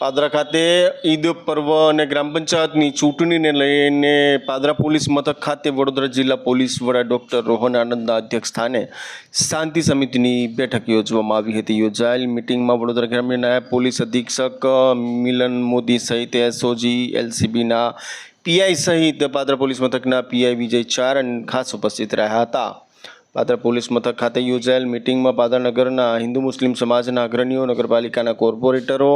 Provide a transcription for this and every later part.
પાદરા ખાતે ઈદ પર્વ અને ગ્રામ પંચાયતની ચૂંટણીને લઈને પાદરા પોલીસ મથક ખાતે વડોદરા જિલ્લા પોલીસ વડા ડૉક્ટર રોહન આનંદના અધ્યક્ષ સ્થાને શાંતિ સમિતિની બેઠક યોજવામાં આવી હતી. યોજાયેલ મિટિંગમાં વડોદરા ગ્રામ્ય નાયબ પોલીસ અધિક્ષક મિલન મોદી સહિત એસઓજી, એલસીબીના પીઆઈ સહિત પાદરા પોલીસ મથકના પીઆઈ વિજય ચાર ખાસ ઉપસ્થિત રહ્યા હતા. પાદરા પોલીસ મથક ખાતે યોજાયેલ મિટિંગમાં પાદરનગરના હિન્દુ મુસ્લિમ સમાજના અગ્રણીઓ, નગરપાલિકાના કોર્પોરેટરો,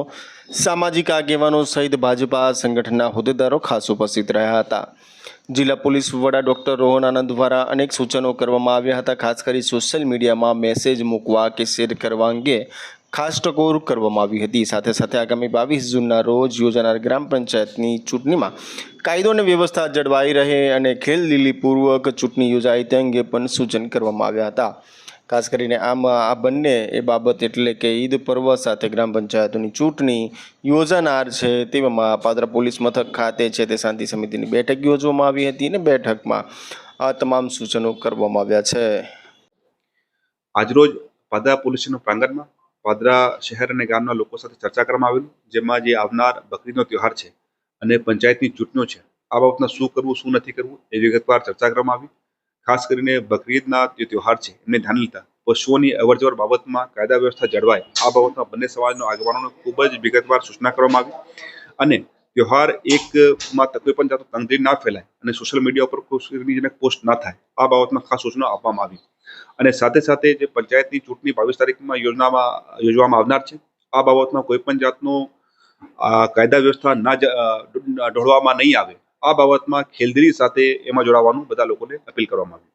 સામાજિક આગેવાનો સહિત ભાજપા સંગઠનના હોદ્દેદારો ખાસ ઉપસ્થિત રહ્યા હતા. જિલ્લા પોલીસ વડા ડૉક્ટર રોહન આનંદ દ્વારા અનેક સૂચનો કરવામાં આવ્યા હતા. ખાસ કરી સોશિયલ મીડિયામાં મેસેજ મૂકવા કે શેર કરવા અંગે ખાસ ટકોર કરવામાં આવી હતી. સાથે સાથે આગામી બાવીસ જૂનના રોજ યોજાનાર ગ્રામ પંચાયતની ચૂંટણીમાં કાયદો અને વ્યવસ્થા જળવાઈ રહે અને ખેલદિલીપૂર્વક ચૂંટણી યોજાય તે અંગે પણ સૂચન કરવામાં આવ્યા હતા. ખાસ કરીને આમ, આ બંને એ બાબત એટલે કે ઈદ પર્વ સાથે ગ્રામ પંચાયતોની ચૂંટણી યોજાનાર છે તેવામાં પાદરા પોલીસ મથક ખાતે છે તે શાંતિ સમિતિની બેઠક યોજવામાં આવી હતી અને બેઠકમાં આ તમામ સૂચનો કરવામાં આવ્યા છે. આજરોજ પાદરા પોલીસ પ્રાંગણમાં પાદરા શહેર અને ગામના લોકો સાથે ચર્ચા કરવામાં આવેલું, જેમાં જે આવનાર બકરીદનો તહેવાર છે. અને પંચાયતની ચૂંટણીઓ છે. આ બાબતમાં શું કરવું, શું નથી કરવું એ વિગતવાર ચર્ચા કરવામાં આવી. ખાસ કરીને બકરીદના જે તહેવાર છે, એમને ધ્યાન લેતા પશુઓની અવરજવર બાબતમાં કાયદા વ્યવસ્થા જળવાય. આ બાબતમાં બંને સમાજના આગેવાનોને ખૂબ જ વિગતવાર સૂચના કરવામાં આવી. અને તહેવાર એકમાં કોઈ પણ જાતનો તંગદીર ના ફેલાય અને સોશિયલ મીડિયા ઉપર કોઈ પોસ્ટ ના થાય, આ બાબતમાં ખાસ સૂચના આપવામાં આવી. અને સાથે સાથે જે પંચાયતની ચૂંટણી બાવીસ તારીખમાં યોજનામાં, યોજવામાં આવનાર છે, આ બાબતમાં કોઈ પણ જાતનો કાયદા વ્યવસ્થા ના ઢોળવામાં નહીં આવે. આ બાબતમાં ખેલદિલી સાથે એમાં જોડાવાનું બધા લોકોને અપીલ કરવામાં આવી.